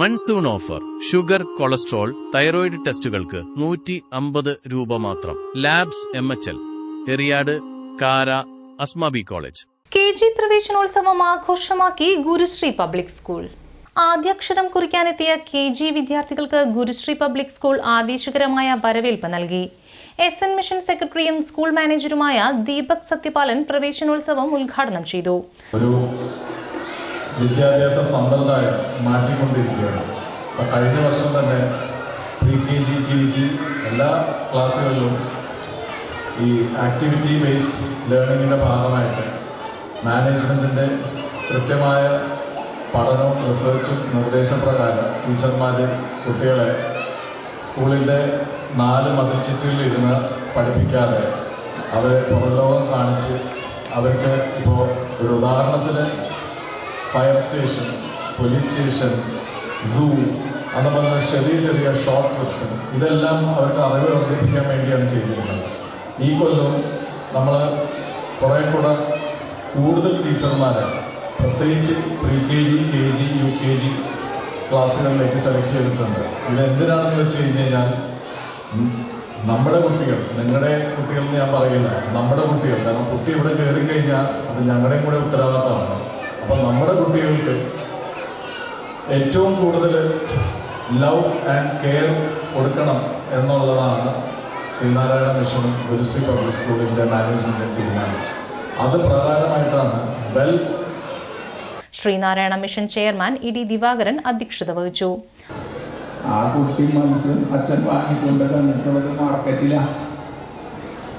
Monsoon offer. Sugar cholesterol thyroid ടെസ്റ്റുകൾക്ക് നൂറ്റി അമ്പത് രൂപ മാത്രം. Labs M H L. Eriyad Kara Asmabi college. K G പ്രവേശനോത്സവം ആഘോഷമാക്കി ഗുരുശ്രീ പബ്ലിക് സ്കൂൾ. ആദ്യാക്ഷരം കുറിക്കാനെത്തിയ കെ ജി വിദ്യാർത്ഥികൾക്ക് ഗുരുശ്രീ പബ്ലിക് സ്കൂൾ ആവേശകരമായ വരവേൽപ്പ് നൽകി. എസ് എൻ മിഷൻ സെക്രട്ടറിയും സ്കൂൾ മാനേജറുമായ ദീപക് സത്യപാലൻ പ്രവേശനോത്സവം ഉദ്ഘാടനം ചെയ്തു. ഒരു വിദ്യാഭ്യാസ സമ്പ്രദായം മാറ്റിക്കൊണ്ടിരിക്കുകയാണ്. അപ്പം കഴിഞ്ഞ വർഷം തന്നെ pre K G K G എല്ലാ ക്ലാസ്സുകളിലും ഈ ആക്ടിവിറ്റി ബേസ്ഡ് ലേണിങ്ങിന്റെ ഭാഗമായിട്ട് മാനേജ്മെന്റിന്റെ കൃത്യമായ പഠനവും റിസർച്ചും നിർദ്ദേശപ്രകാരം ടീച്ചർമാർ കുട്ടികളെ സ്കൂളിന്റെ നാല് മതിൽച്ചുറ്റിൽ ഇരുന്ന് പഠിപ്പിക്കാതെ അവരെ പുറംലോകം കാണിച്ച് അവർക്ക് ഇപ്പോൾ ഒരു ഉദാഹരണത്തിന് fire station police station zoo അന്ന് പറഞ്ഞ ചെറിയ ചെറിയ ഷോർട്ട് ട്രിപ്സ് ഇതെല്ലാം അവർക്ക് അറിവ് വർദ്ധിപ്പിക്കാൻ വേണ്ടിയാണ് ചെയ്തിരുന്നത്. ഈ കൊല്ലം നമ്മൾ കുറേ കൂടെ കൂടുതൽ ടീച്ചർമാരെ പ്രത്യേകിച്ച് pre K G K G U K G ക്ലാസ്സുകളിലേക്ക് select ചെയ്തിട്ടുണ്ട്. ഇതെന്തിനാണെന്ന് വെച്ച് കഴിഞ്ഞ് കഴിഞ്ഞാൽ നമ്മുടെ കുട്ടികൾ നിങ്ങളുടെ കുട്ടികൾ ഞാൻ പറയില്ല നമ്മുടെ കുട്ടികൾ. കാരണം കുട്ടി ഇവിടെ കയറി കഴിഞ്ഞാൽ അത് ഞങ്ങളുടെയും കൂടെ ഉത്തരവാദിത്തമാണ്. അപ്പം നമ്മുടെ കുട്ടികൾക്ക് ഏറ്റവും കൂടുതൽ ലവ് ആൻഡ് കെയർ കൊടുക്കണം എന്നുള്ളതാണ് ശ്രീനാരായണ മിഷൻ ഗുരുശ്രീ പബ്ലിക് സ്കൂളിന്റെ മാനേജ്മെന്റ് തീരുമാനം. അത് പ്രധാനമായിട്ടാണ് well Sreenarayana mission chairman E D Divakaran അധ്യക്ഷത വഹിച്ചു. ആ കുട്ടി മനസ്സ് അച്ഛൻ വാങ്ങിക്കൊണ്ട് തന്നിട്ടുള്ളത് മാർക്കറ്റിലാണ്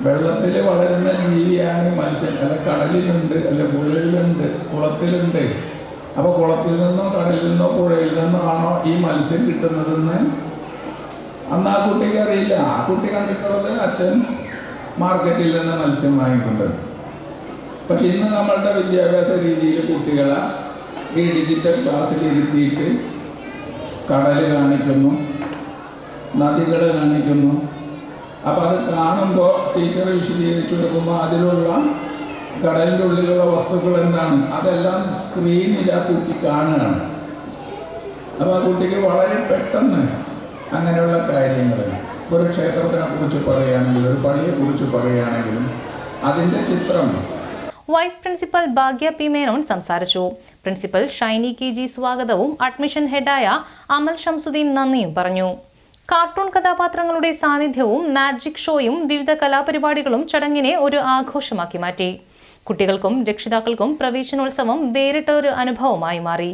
വെള്ളത്തിൽ വളരുന്ന ജീവിയാണ് മത്സ്യം അല്ല കടലിലുണ്ട് അല്ല പുഴയിലുണ്ട് കുളത്തിലുണ്ട്. അപ്പോൾ കുളത്തിൽ നിന്നോ കടലിൽ നിന്നോ പുഴയിൽ നിന്നോ ആണോ ഈ മത്സ്യം കിട്ടുന്നതെന്ന്? അന്ന് ആ കുട്ടിക്ക് അറിയില്ല. ആ കുട്ടി കണ്ടിട്ടുള്ളത് അച്ഛൻ മാർക്കറ്റിൽ നിന്ന് മത്സ്യം വാങ്ങിക്കൊണ്ട്. പക്ഷെ ഇന്ന് നമ്മളുടെ വിദ്യാഭ്യാസ രീതിയിൽ കുട്ടികളെ ഈ ഡിജിറ്റൽ ക്ലാസ്സിൽ ഇരുത്തിയിട്ട് കടൽ കാണിക്കുന്നു നദികൾ കാണിക്കുന്നു. അപ്പം അത് കാണുമ്പോൾ ടീച്ചർ വിശദീകരിച്ചു കൊടുക്കുമ്പോൾ അതിലുള്ള കടലിന്റെ ഉള്ളിലുള്ള വസ്തുക്കൾ എന്താണ്? അതെല്ലാം സ്ക്രീനിൽ ആ കുട്ടി കാണുകയാണ്. അപ്പോൾ ആ കുട്ടിക്ക് വളരെ പെട്ടെന്ന് അങ്ങനെയുള്ള കാര്യങ്ങൾ. ഒരു ക്ഷേത്രത്തിനെ കുറിച്ച് പറയുകയാണെങ്കിലും ഒരു പള്ളിയെ കുറിച്ച് പറയുകയാണെങ്കിലും അതിന്റെ ചിത്രം. Vice principal Bhagya P Menon സംസാരിച്ചു. പ്രിൻസിപ്പൽ ഷൈനി കെ ജി സ്വാഗതവും അഡ്മിഷൻ ഹെഡായ അമൽ ഷംസുദ്ദീൻ നന്ദിയും പറഞ്ഞു. കാർട്ടൂൺ കഥാപാത്രങ്ങളുടെ സാന്നിധ്യവും മാജിക് ഷോയും വിവിധ കലാപരിപാടികളും ചടങ്ങിനെ ഒരു ആഘോഷമാക്കി മാറ്റി. കുട്ടികൾക്കും രക്ഷിതാക്കൾക്കും പ്രവേശനോത്സവം വേറിട്ട ഒരു അനുഭവമായി മാറി.